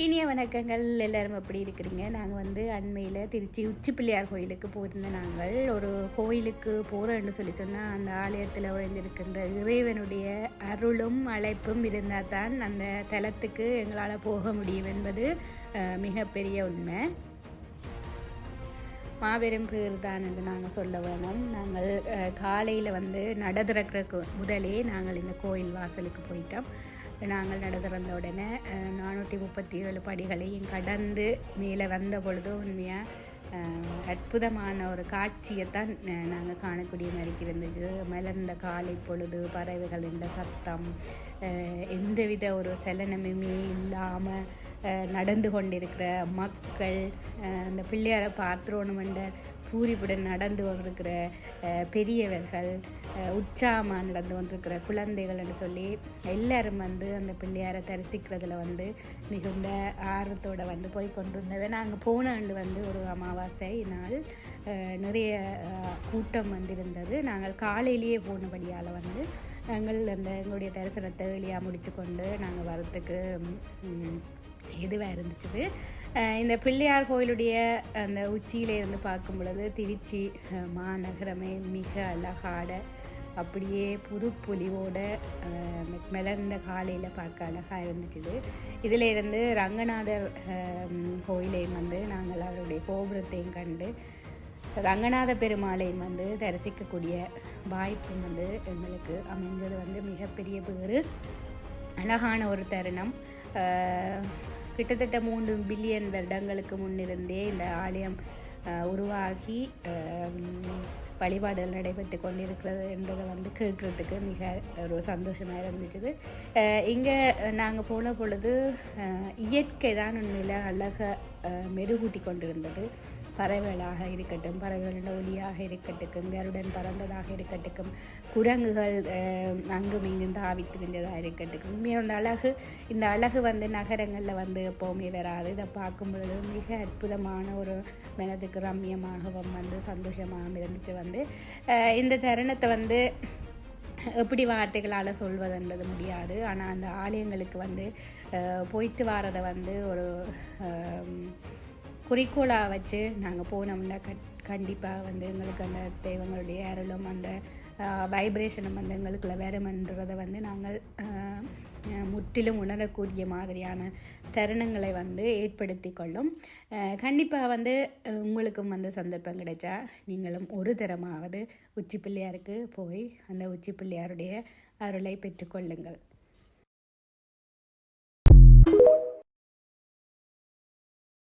இனிய வணக்கங்கள். எல்லோரும் எப்படி இருக்கிறீங்க? நாங்கள் வந்து அண்மையில் திருச்சி உச்சி பிள்ளையார் கோயிலுக்கு போயிருந்த நாங்கள். ஒரு கோயிலுக்கு போகிறோன்னு சொல்லி சொன்னால் அந்த ஆலயத்தில் உறைந்திருக்கின்ற இறைவனுடைய அருளும் அழைப்பும் இருந்தால் தான் அந்த தலத்துக்கு எங்களால் போக முடியும் என்பது மிகப்பெரிய உண்மை. மாபெரும் பேர் தான் என்று நாங்கள் சொல்ல வேணும். நாங்கள் காலையில் வந்து நட திறக்கிறதுக்கு முதலே நாங்கள் இந்த கோயில் வாசலுக்கு போயிட்டோம். நாங்கள் நட திறந்த உடனே நானூற்றி முப்பத்தி ஏழு படிகளையும் கடந்து மேலே வந்த பொழுது உண்மையாக அற்புதமான ஒரு காட்சியைத்தான் நாங்கள் காணக்கூடிய மாதிரி இருந்துச்சு. மலர்ந்த காலை பொழுது பறவைகள் இந்த சத்தம் எந்தவித ஒரு சலனமுமே இல்லாமல் நடந்து கொண்டிருக்கிற மக்கள் அந்த பிள்ளையாரை பார்த்துரோணுமென்ற பூரிப்புடன் நடந்து கொண்டிருக்கிற பெரியவர்கள் உற்சாகமாக நடந்து கொண்டிருக்கிற குழந்தைகள்னு சொல்லி எல்லாரும் வந்து அந்த பிள்ளையாரை தரிசிக்கிறதுல வந்து மிகுந்த ஆர்வத்தோடு வந்து போய் கொண்டிருந்தது. நாங்கள் போன ஆண்டு வந்து ஒரு அமாவாசை நாள் நிறைய கூட்டம் வந்திருந்தது. நாங்கள் காலையிலேயே போனபடியால் வந்து நாங்கள் அந்த எங்களுடைய தரிசனத்தை எளியாக முடிச்சு கொண்டு நாங்கள் வரத்துக்கு இதுவாக இருந்துச்சு இந்த பிள்ளையார் கோயிலுடைய அந்த உச்சியிலேருந்து பார்க்கும் பொழுது திருச்சி மாநகரமே மிக அழகாட அப்படியே புது பொலிவோட மலர்ந்த காலையில் பார்க்க அழகாக இருந்துச்சு இதில் இருந்து ரங்கநாதர் கோயிலையும் வந்து நாங்கள் அவருடைய கோபுரத்தையும் கண்டு ரங்கநாத பெருமாளையும் வந்து தரிசிக்கக்கூடிய வாய்ப்பும் வந்து எங்களுக்கு அமைஞ்சது வந்து மிகப்பெரிய பேர் அழகான ஒரு தருணம். கிட்டத்தட்ட மூன்று பில்லியன் வருடங்களுக்கு முன்னிருந்தே இந்த ஆலயம் உருவாகி வழிபாடுகள் நடைபெற்று கொண்டிருக்கிறது என்பதை வந்து கேட்குறதுக்கு மிக ஒரு சந்தோஷமாக இருந்துச்சு இங்கே நாங்கள் போன பொழுது இயற்கை தான் உண்மையில் அழகை மெருகூட்டி கொண்டிருந்தது. பறவைகளாக இருக்கட்டும் பறவைகளோட ஒலியாக இருக்கட்டும் கருடன் பறந்ததாக இருக்கட்டும் குரங்குகள் அங்கும் இங்கும் தாவி திரிஞ்சதாக இருக்கட்டும். உண்மையாக அழகு இந்த அழகு வந்து நகரங்களில் வந்து எப்போவுமே வராது. இதை பார்க்கும் பொழுது மிக அற்புதமான ஒரு மனதுக்கு ரம்யமாகவும் வந்து சந்தோஷமாகவும் இருந்துச்சு வந்து. இந்த தருணத்தை வந்து எப்படி வார்த்தைகளால் சொல்வதுன்றது முடியாது. ஆனால் அந்த ஆலயங்களுக்கு வந்து போயிட்டு வரதை வந்து ஒரு குறிக்கோளாக வச்சு நாங்கள் போனோம்னா கட் கண்டிப்பாக வந்து எங்களுக்கு அந்த தெய்வங்களுடைய அருளும் அந்த வைப்ரேஷனும் வந்து எங்களுக்குள்ள வேறுமன்றதை வந்து நாங்கள் முற்றிலும் உணரக்கூடிய மாதிரியான தருணங்களை வந்து ஏற்படுத்தி கொள்ளும். கண்டிப்பாக வந்து உங்களுக்கும் வந்து சந்தர்ப்பம் கிடைச்சா நீங்களும் ஒரு தரமாவது உச்சி பிள்ளையாருக்கு போய் அந்த உச்சி பிள்ளையாருடைய அருளை பெற்றுக்கொள்ளுங்கள்